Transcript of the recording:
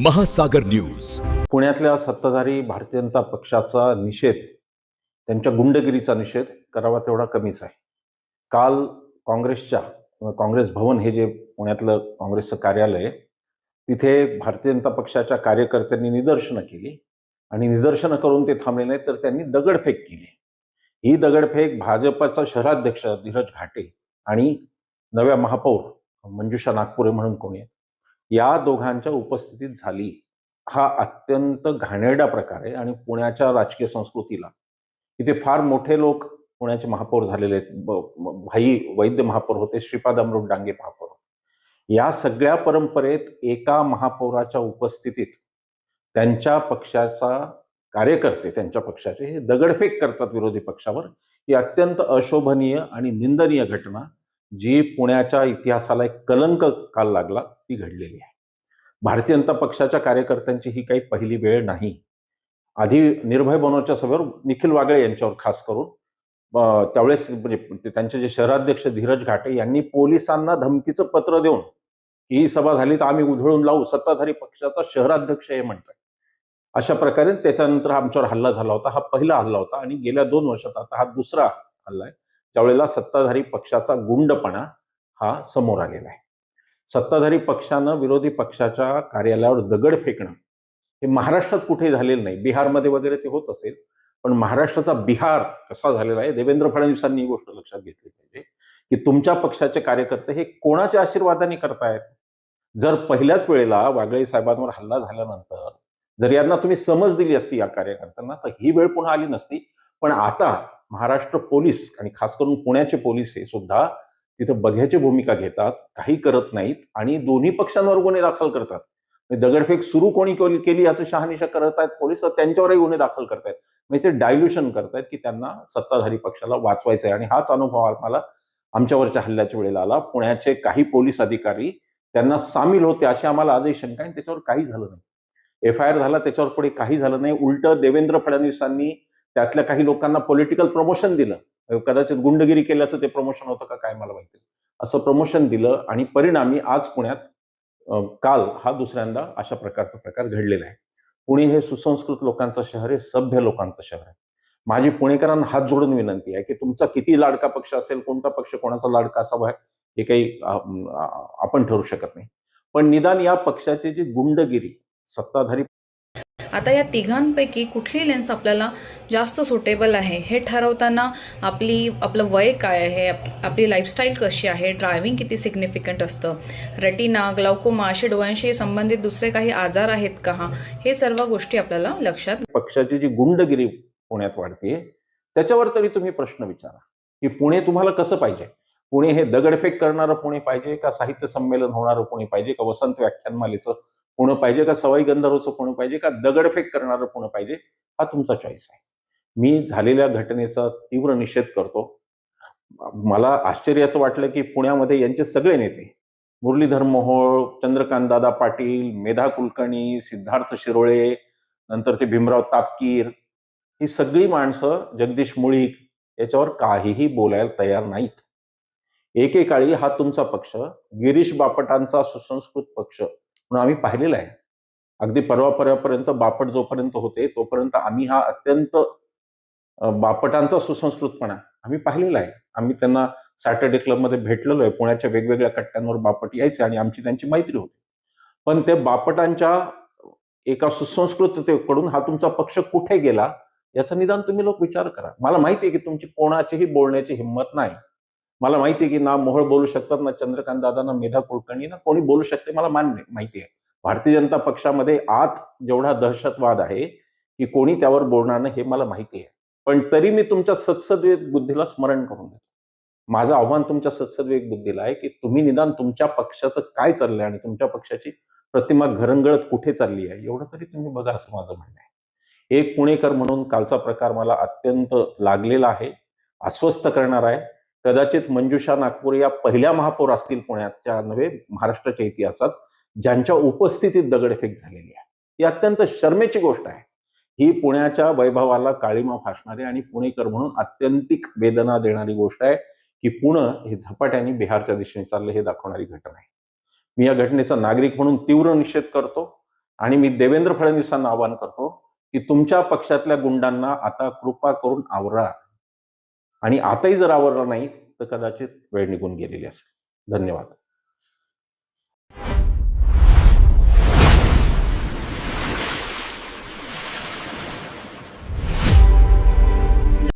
महासागर न्यूज. पुण्यातल्या सत्ताधारी भारतीय जनता पक्षाचा निषेध त्यांच्या गुंडगिरीचा निषेध करावा तेवढा कमीच आहे. काल काँग्रेसच्या काँग्रेस भवन हे जे पुण्यातलं काँग्रेसचं कार्यालय आहे, तिथे भारतीय जनता पक्षाच्या कार्यकर्त्यांनी निदर्शनं केली आणि निदर्शनं करून ते थांबले नाही तर त्यांनी दगडफेक केली. ही दगडफेक भाजपचा शहराध्यक्ष धीरज घाटे आणि नव्या महापौर मंजुषा नागपुरे म्हणून कोणी आहे, या दोघांच्या उपस्थितीत झाली. हा अत्यंत घाणेरडा प्रकार आहे आणि पुण्याच्या राजकीय संस्कृतीला. इथे फार मोठे लोक पुण्याचे महापौर झालेले आहेत. भाई वैद्य महापौर होते श्रीपाद अमृत डांगे महापौर. या सगळ्या परंपरेत एका महापौराच्या उपस्थितीत त्यांच्या पक्षाचा कार्यकर्ते त्यांच्या पक्षाचे हे दगडफेक करतात विरोधी पक्षावर. ही अत्यंत अशोभनीय आणि निंदनीय घटना जी पुण्याच्या इतिहासाला एक कलंक काल लागला ती घडलेली आहे. भारतीय जनता पक्षाच्या कार्यकर्त्यांची ही काही पहिली वेळ नाही. आधी निर्भय बनवच्या सभेवर निखिल वागळे यांच्यावर खास करून त्यावेळेस म्हणजे ते त्यांचे जे शहराध्यक्ष धीरज घाटे यांनी पोलिसांना धमकीचं पत्र देऊन ही सभा झाली तर आम्ही उधळून लावू सत्ताधारी पक्षाचा शहराध्यक्ष हे म्हणतात अशा प्रकारे त्याच्यानंतर आमच्यावर हल्ला झाला होता हा पहिला हल्ला होता आणि गेल्या दोन वर्षात आता हा दुसरा हल्ला आहे. त्यावेळेला सत्ताधारी पक्षाचा गुंडपणा हा समोर आलेला आहे. सत्ताधारी पक्षानं विरोधी पक्षाच्या कार्यालयावर दगड फेकणं हे महाराष्ट्रात कुठे झालेलं नाही. बिहारमध्ये वगैरे ते होत असेल पण महाराष्ट्राचा बिहार कसा झालेला आहे देवेंद्र फडणवीसांनी ही गोष्ट लक्षात घेतली पाहिजे की तुमच्या पक्षाचे कार्यकर्ते हे कोणाच्या आशीर्वादाने करतायत? जर पहिल्याच वेळेला वागळे साहेबांवर हल्ला झाल्यानंतर जर यांना तुम्ही समज दिली असती या कार्यकर्त्यांना तर ही वेळ पुन्हा आली नसती. पण आता महाराष्ट्र पोलीस आणि खास करून पुण्याचे पोलीस हे सुद्धा तिथं बघ्याची भूमिका घेतात काही करत नाहीत आणि दोन्ही पक्षांवर गुन्हे दाखल करतात. म्हणजे दगडफेक सुरू कोणी केली याचं शहानिशा करत आहेत पोलीस त्यांच्यावरही गुन्हे दाखल करतायत. म्हणजे ते डायल्युशन करतायत की त्यांना सत्ताधारी पक्षाला वाचवायचं आहे. आणि हाच अनुभव आम्हाला आमच्यावरच्या हल्ल्याच्या वेळेला आला. पुण्याचे काही पोलीस अधिकारी त्यांना सामील होते अशी आम्हाला आजही शंका आहे. त्याच्यावर काही झालं नाही. एफ आय आर झाला त्याच्यावर पुढे काही झालं नाही. उलट देवेंद्र फडणवीसांनी त्यातल्या काही लोकांना पॉलिटिकल प्रमोशन दिलं. कदाचित गुंडगिरी केल्याचं ते प्रमोशन होतं का काय मला माहिती असं प्रमोशन दिलं आणि परिणामी आज पुण्यात काल हा दुसऱ्यांदा अशा प्रकारचा प्रकार घडलेला आहे. पुणे हे सुसंस्कृत लोकांचं शहर आहे सभ्य लोकांचं शहर आहे. माझी पुणेकरांना हात जोडून विनंती आहे की तुमचा किती लाडका पक्ष असेल कोणता पक्ष कोणाचा लाडका असावा हे काही आपण ठरू शकत नाही. पण निदान या पक्षाची जी गुंडगिरी सत्ताधारी आता या तिघांपैकी कुठली लेन्स आपल्याला जास्त सुटेबल आहे. हे ठरवताना आपली आपलं वय काय आहे आपली लाईफस्टाईल कशी आहे ड्रायव्हिंग किती सिग्निफिकंट असतं रेटिना ग्लाउकोमा असे डोळ्यांशी संबंधित दुसरे काही आजार आहेत का? हे सर्व गोष्टी आपल्याला लक्षात पक्षाची जी गुंडगिरी पुण्यात वाढते त्याच्यावर तरी तुम्ही प्रश्न विचारा. की पुणे तुम्हाला कसं पाहिजे? पुणे हे दगडफेक करणारं पुणे पाहिजे का साहित्य संमेलन होणारं पुणे पाहिजे का वसंत व्याख्यानमालेचं पुणे पाहिजे का सवाई गंधर्वचं पुणे पाहिजे का दगडफेक करणारं पुणे पाहिजे? हा तुमचा चॉईस आहे. मी झालेल्या घटनेचा तीव्र निषेध करतो. मला आश्चर्याचं वाटलं की पुण्यामध्ये यांचे सगळे नेते मुरलीधर मोहोळ चंद्रकांत दादा पाटील मेधा कुलकर्णी सिद्धार्थ शिरोळे नंतर ते भीमराव तापकीर ही सगळी माणसं जगदीश मुळीक याच्यावर काहीही बोलायला तयार नाहीत. एकेकाळी हा तुमचा पक्ष गिरीश बापटांचा सुसंस्कृत पक्ष म्हणून आम्ही पाहिलेला आहे. अगदी परवा परवापर्यंत बापट जोपर्यंत होते तोपर्यंत आम्ही हा अत्यंत बापटांचा सुसंस्कृतपणा आम्ही पाहिलेला आहे. आम्ही त्यांना सॅटर्डे क्लबमध्ये भेटलेलो आहे. पुण्याच्या वेगवेगळ्या कट्ट्यांवर बापट यायचे आणि आमची त्यांची मैत्री होती. पण ते बापटांच्या एका सुसंस्कृततेकडून हा तुमचा पक्ष कुठे गेला याचं निदान तुम्ही लोक विचार करा. मला माहिती आहे की तुमची कोणाचीही बोलण्याची हिंमत नाही. मला माहिती आहे की ना मोहळ बोलू शकतात ना चंद्रकांत दादा ना मेधा कुलकर्णी ना कोणी बोलू शकते मला मान्य माहिती आहे. भारतीय जनता पक्षामध्ये आत जेवढा दहशतवाद आहे की कोणी त्यावर बोलणार नाही हे मला माहिती आहे. पण तरी मी तुमच्या सत्सद्विवेक बुद्धीला स्मरण करून देतो. माझं आव्हान तुमच्या सत्सद्विवेक बुद्धीला आहे की तुम्ही निदान तुमच्या पक्षाचं काय चाललंय आणि तुमच्या पक्षाची प्रतिमा घरंगळत कुठे चालली आहे एवढं तरी तुम्ही बघा असं माझं म्हणणं आहे. एक पुणेकर म्हणून कालचा प्रकार मला अत्यंत लागलेला आहे अस्वस्थ करणार आहे. कदाचित मंजुषा नागपूर या पहिल्या महापौर असतील पुण्याच्या नव्हे महाराष्ट्राच्या इतिहासात ज्यांच्या उपस्थितीत दगडफेक झालेली आहे. ही अत्यंत शर्मेची गोष्ट आहे. ही पुण्याच्या वैभवाला काळीमा फासणारी आणि पुणेकर म्हणून अत्यंतिक वेदना देणारी गोष्ट आहे की पुणे हे झपाट्याने बिहारच्या दिशेने चाललं हे दाखवणारी घटना आहे. मी या घटनेचा नागरिक म्हणून तीव्र निषेध करतो आणि मी देवेंद्र फडणवीसांना आवाहन करतो की तुमच्या पक्षातल्या गुंडांना आता कृपा करून आवरा. आणि आताही जर आवरलं नाही तर कदाचित वेळ निघून गेलेली असेल. धन्यवाद.